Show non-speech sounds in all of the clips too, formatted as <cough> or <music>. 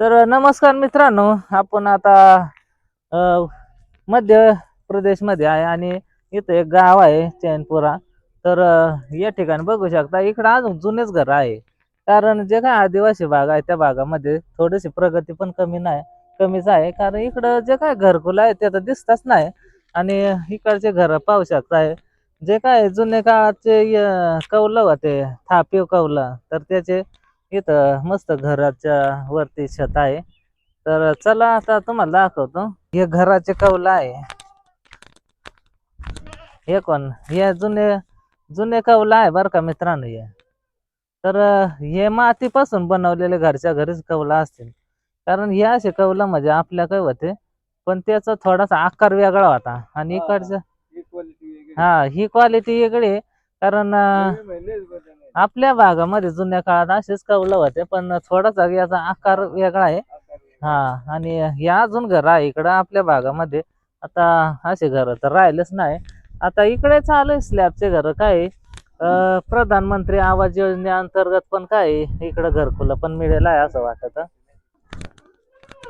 तर नमस्कार मित्रांनो आपण आता मध्य मध्य प्रदेशमध्ये आहे आणि इथं एक गाव आहे चैनपुरा. तर या ठिकाणी बघू शकता इकडं अजून जुनेच घर आहे. कारण जे काय आदिवासी भाग आहे त्या भागामध्ये थोडीशी प्रगती पण कमी नाही कमीच आहे. कारण इकडं जे काय घरकुल आहे ते तर दिसतच नाही. आणि इकडचे घर पाहू शकताय जे काय जुने काळाचे कौल होते थापीव कौल तर त्याचे इथं मस्त घराच्या वरती छत आहे. तर चला आता तुम्हाला दाखवतो. हे घराचे कौलं आहे. हे कोण? हे जुने जुने कौलं आहे बरं का मित्रांनो हे. तर हे मातीपासून बनवलेले घरच्या घरीच कौलं असतील. कारण हे असे कौलं म्हणजे आपल्या काय होते. पण त्याचा थोडासा आकार वेगळा होता. आणि इकडचं हा ही क्वालिटी वेगळी आहे. कारण आपल्या भागामध्ये जुन्या काळात असेच कौल होते पण थोडासा याचा आकार वेगळा आहे. हा आणि या अजून घर आहे इकडं आपल्या भागामध्ये आता असे घर तर राहिलेच नाही. आता इकडे चालू आहे स्लॅबचे घर. काय प्रधानमंत्री आवास योजनेअंतर्गत पण काय आहे, इकडं घरकुलं पण मिळेल आहे असं वाटत.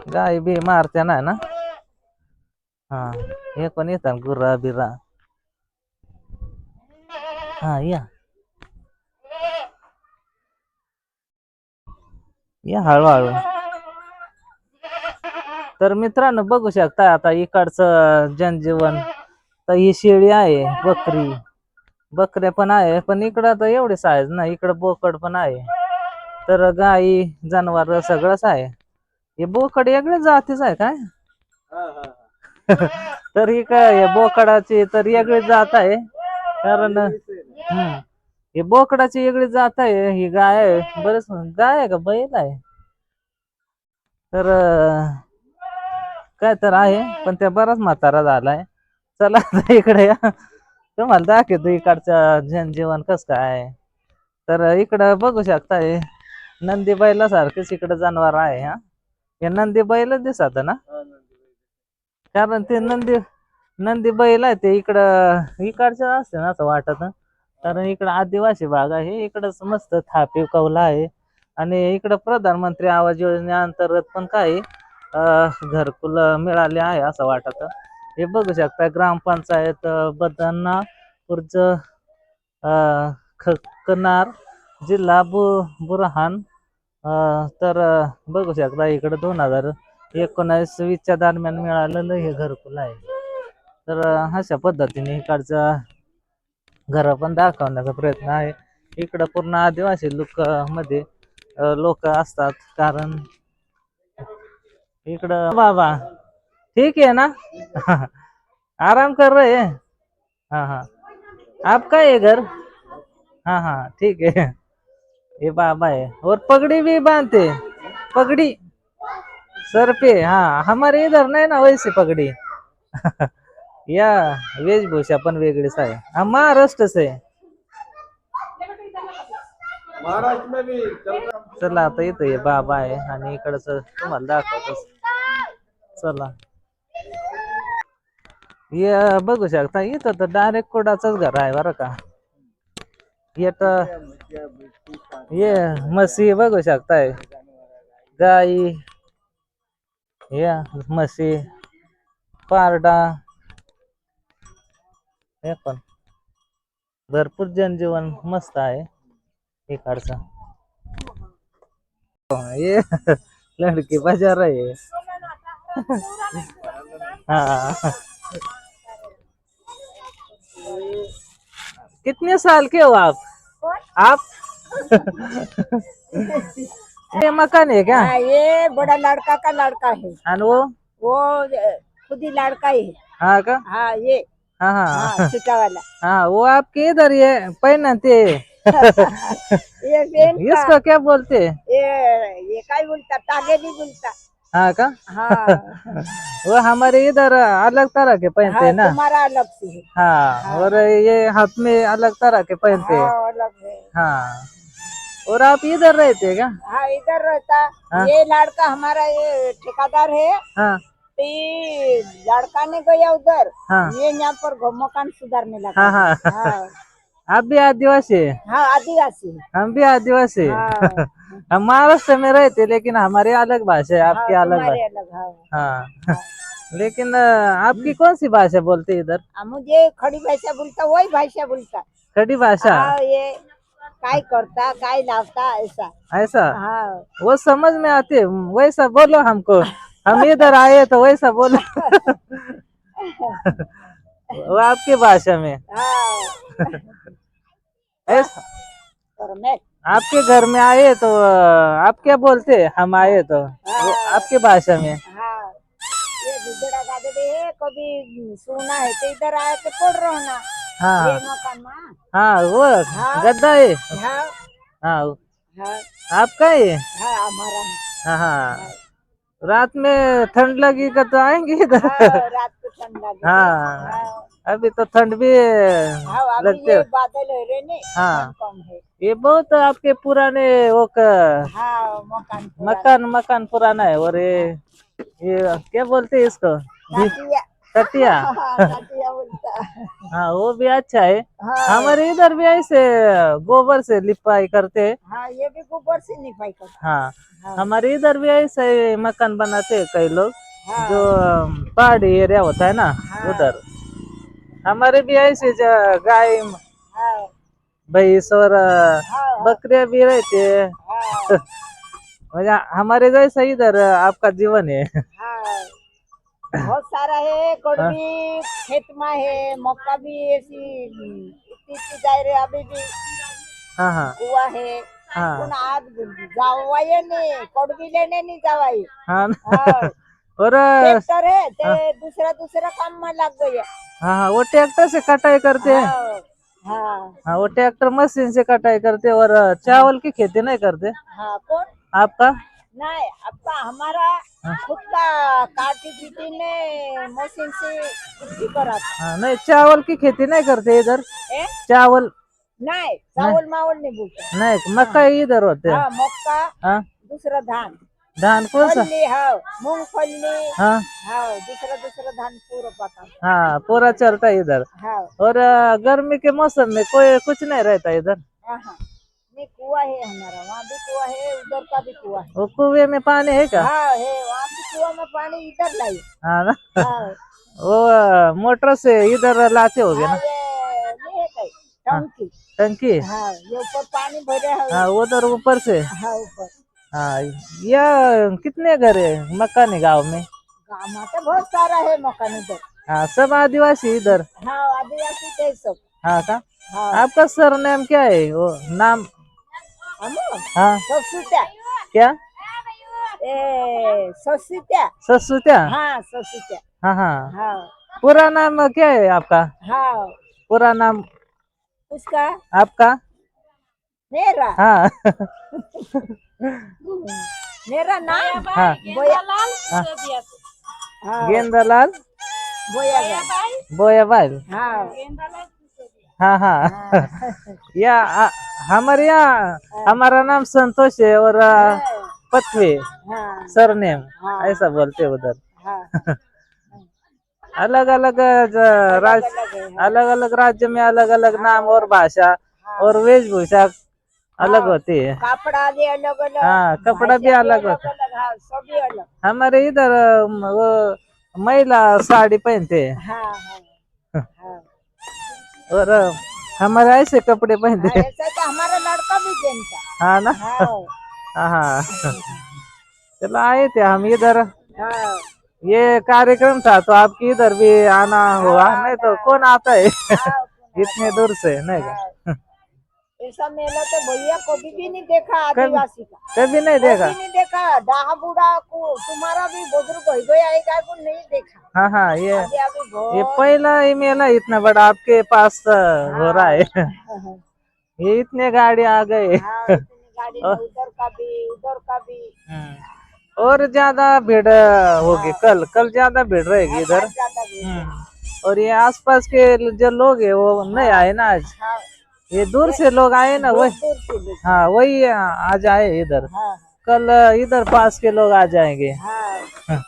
गाय बी मारत्या नाही ना? हा हे पण येतात गुर्रा बिरा हा या. या हळूहळू. तर मित्रांनो बघू शकता आता इकडचं जनजीवन. तर ही शेळी आहे बकरी. बकऱ्या पण आहे पण इकडं तर एवढेच आहे ना इकडं बोकड पण आहे. तर गाई जनावर सगळंच आहे. हे बोकड वेगळ्या जातीच आहे काय? <laughs> तर ही काय बोकडाची तर वेगळी जात आहे. कारण हम्म. हे बोकडाची वेगळी जात आहे ही गाय आहे. बरेच गाय आहे का बैल आहे? तर काय तर आहे पण त्या बराच म्हातारा झालाय. चला आता इकडे या. तुम्हाला दाखवतो इकडचं जनजीवन कस काय. तर इकडं बघू शकताय नंदी बैला सारखंच इकडं जनावर आहे हा. हे नंदी बैलच दिसत ना? कारण ते नंदी नंदी बैल आहे ते इकडं इकडचं असते ना असं वाटत. कारण इकडं आदिवासी भाग आहे इकडंच मस्त थापी कौला आहे आणि इकडं प्रधानमंत्री आवास योजनेअंतर्गत पण काही घरकुल मिळाले आहे असं वाटत. हे बघू शकता ग्रामपंचायत अं, बदाना खुर्ज खकनार जिल्हा बु बुरहान तर बघू शकता इकडं दोन हजार एकोणावीस वीसच्या दरम्यान मिळालेलं हे घरकुल आहे. तर अशा पद्धतीने इकडचं घर पण दाखवण्याचा प्रयत्न आहे. इकडं पूर्ण आदिवासी लोक मध्ये लोक असतात. कारण इकडं बाबा ठीक आहे ना? <laughs> आराम कर रहे हैं हाँ. हाँ आपका ये घर? हाँ हाँ ठीक है ये बाबा है और पगड़ी भी बांधते. पगड़ी. सर पे हाँ हमारे इधर नहीं ना वैसी पगड़ी? <laughs> या वेशभूषा पण वेगळीच आहे. हा महाराष्ट्रच आहे. चला आता इथं हे बाबा आहे आणि इकडचं तुम्हाला दाखवतो. चला. ये बघू शकता इथं तर डायरेक्ट कोडाचंच घर आहे बरं का. येत तर हे म्हशी बघू शकताय. गाई या म्हशी पारडा हे पण. भरपूर जनजीवन मस्त आहे. इकडचं ये लड़की बजा रही है. हाँ कितने साल के हो आप? आप? ये मकान है क्या? हाँ, ये बड़ा लड़का का लड़का है। और वो? वो खुद ही लड़का ही है। हाँ का? हाँ ये। हाँ हाँ। हाँ छोटा वाला हाँ वो आपके इधर ये पहनते। <laughs> ये इसको क्या बोलते? हैं ये ये काय बोलता? तागे नहीं बोलता। हाँ का? हाँ। <laughs> वो हमारे इधर अलग तरह के पहनते हैं हाँ ना। तुम्हारा अलग से है हाँ। और ये हाथ में अलग तरह के पहनते हैं। हाँ अलग है। हाँ। और आप इधर रहते हैं क्या? हाँ इधर रहता। हाँ। ये लड़का हमारा ये ठेकेदार है। हाँ। तो लड़का ने गया उधर। हाँ। ये यहाँ पर मकान सुधारने लगा। हाँ। हाँ। हाँ आप भी आदिवासी? है हाँ आदिवासी। हम भी आदिवासी। हाँ। <laughs> हम महाराष्ट्र में रहते लेकिन हमारी अलग भाषा है आपकी हाँ, अलग भाषा। अलग हाँ। हाँ। लेकिन आपकी कौन सी भाषा बोलते इधर? मुझे खड़ी भाषा बोलता वही भाषा बोलता। खड़ी भाषा? हाँ ये काय करता काय लावता ऐसा। ऐसा? हाँ। वो समझ में आती है वैसा बोलो हमको। हम इधर आए तो वैसा बोलो वो आपकी भाषा में। हाँ। ऐसा आपके घर में आए तो आप क्या बोलते हम आए तो। वो आपके भाषा में। हाँ। ये गुजरा गादे भी है कभी सुना है तो इधर तो पढ़ रहा ना। हाँ। हाँ वो हाँ। गद्दा है। हाँ। हाँ। हाँ। आपका है? हाँ हमारा हाँ। हाँ। रात में ठंड लगी का तो आएँगे इधर। हाँ रात को ठंड लगी। हाँ। हाँ। अभी तो ठंड भी हाँ लगते ये बादल है हाँ। है। ये बहुत आपके पुराने वो का हाँ मकान मकान मकान पुराना है। और ये ये क्या बोलते हैं इसको? टाटिया कटिया हाँ। हाँ वो भी अच्छा है। हाँ। हमारे इधर भी ऐसे गोबर से लिपाई करते हैं। हाँ ये भी गोबर से निपाई करता हाँ। हाँ हमारे इधर भी ऐसे मकान बनाते हैं कई लोग। हाँ। जो पहाड़ी एरिया होता है ना हाँ। उधर। हमारे भी ऐसे ज- गाय हाँ। भैंस और बकरियाँ भी रहते हैं। <laughs> हमारे जैसा इधर आपका जीवन है। हाँ। बहुत सारा है कड़वी खेत में है मक्का भी ऐसी इतनी इतनी जा रहे अभी भी हाँ हाँ. हुआ है. हाँ. पण आज जावाय नाही कडवी लेणे नाही जावाई. हाँ ना? हाँ, और ट्रैक्टर है ते दूसरा दूसरा काम में लग गई है हाँ. हाँ वो ट्रैक्टर से कटाई करते. हैं. हाँ. हाँ हाँ वो ट्रैक्टर मशीन से कटाई करते हैं और चावल की खेती नहीं करते. हाँ कौन आपका नहीं आपका हमारा खुद का काटी पीटी ने मशीन से ही करा था। हाँ नहीं चावल की खेती नहीं करते इधर। ए? चावल। नहीं चावल मावल नहीं बोलते। नहीं मक्का इधर होते हैं। हाँ मक्का हाँ। दूसरा धान। धान कौन सा? हाँ मूंगफली। हाँ। हाँ दूसरा दूसरा धान पूरा पका। हाँ पूरा चलता है इधर। हाँ। और गर्मी के मौसम में कोई कुछ नहीं रहता इधर। हाँ कुआ है हमारा वहाँ भी कुआ है उधर का भी कुआ है। वो कुएँ में पानी है क्या? हाँ है वहाँ भी कुआ में पानी इधर लाई। हाँ ना? हाँ। <laughs> वो मोटर से इधर लाते हो हाँ, ना है टंकी। टंकी? हाँ ये ऊपर पानी भरे है। हाँ उधर ऊपर से? हाँ ऊपर। हाँ यह कितने घर है मकान है गाँव में? गाँव में तो बहुत सारा है मकान इधर। हाँ सब आदिवासी इधर। हाँ आदिवासी थे सब। हाँ का? हाँ। आपका सरनेम क्या है? वो नाम हाँ। ससुत्या। क्या? ए ससुत्या। ससुत्या? हाँ ससुत्या। हाँ हाँ। हाँ। पूरा नाम क्या है आपका? हाँ। पूरा नाम? उसका? आपका? मेरा। हाँ। मेरा नाम? हाँ। गेंदालाल बोयालाल बोयाबाल हाँ। हाँ हाँ. <laughs> या आ- हमारे यहाँ हमारा नाम संतोष है और हाँ. सरनेम। ऐसा बोलते उधर। <laughs> अलग अलग राज्य अलग अलग राज्य में अलग अलग नाम और भाषा और वेशभूषा अलग होती है। कपड़ा भी अलग अलग हाँ, कपड़ा भी अलग होता हाँ। हमारे इधर वो महिला साड़ी पहनते हाँ। और हमारे ऐसे कपड़े पहनते दे तो हमारा लड़का भी पहनता हाँ। ना? हाँ। हाँ हाँ। चलो आए थे हम इधर। हाँ। ये कार्यक्रम था तो आपकी इधर भी आना हुआ नहीं तो कौन आता है? इतने दूर से नहीं। ऐसा मेला तो भैया कभी भी नहीं देखा आदिवासी का। कभी नहीं देखा? नहीं देखा। डाहा बूढ़ा को तुम्हारा भी बुज़ुर्ग हो गया एक को नहीं देखा। हाँ हाँ ये ये पहला ही मेला इतना बड़ा आपके पास अ, हो रहा है। हाँ, ये इतने गाड़ी आ गए। हाँ, उधर का भी उधर का भी। हम्म। और ज़्यादा भीड़ होगी कल कल ज़्यादा भीड़ रहेगी इधर। हम्म। और ये आसपास के जो लोग है वो नहीं आए ना आज? हाँ ये दूर से लोग आए ना वही। हाँ वही आज आए इधर। हाँ कल इधर पास के लोग आ जाएँगे। हाँ।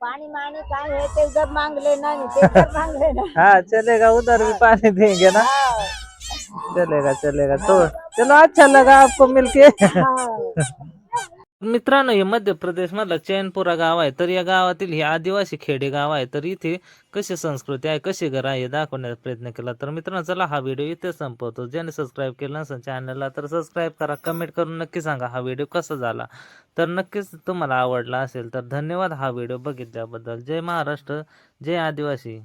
पानी मानी कहाँ है तो उधर मांग लेना नहीं मांग लेना। <laughs> हाँ चलेगा उधर भी पानी देंगे ना। हाँ। चलेगा चलेगा तो चलो अच्छा लगा आपको मिलके। हाँ। <laughs> मित्रांनो हे मध्य प्रदेशमधला चैनपुरा गाव आहे. तर या गावातील हे आदिवासी खेडे गाव आहे. तर इथे कशी संस्कृती आहे कशी घर आहे हे दाखवण्याचा प्रयत्न केला. तर मित्रांनो चला हा व्हिडिओ इथे संपवतो. ज्याने सबस्क्राईब केलं नसेल चॅनलला तर सबस्क्राईब करा. कमेंट करून नक्की सांगा हा व्हिडिओ कसा झाला. तर नक्कीच तुम्हाला आवडला असेल तर धन्यवाद हा व्हिडिओ बघितल्याबद्दल. जय महाराष्ट्र जय आदिवासी.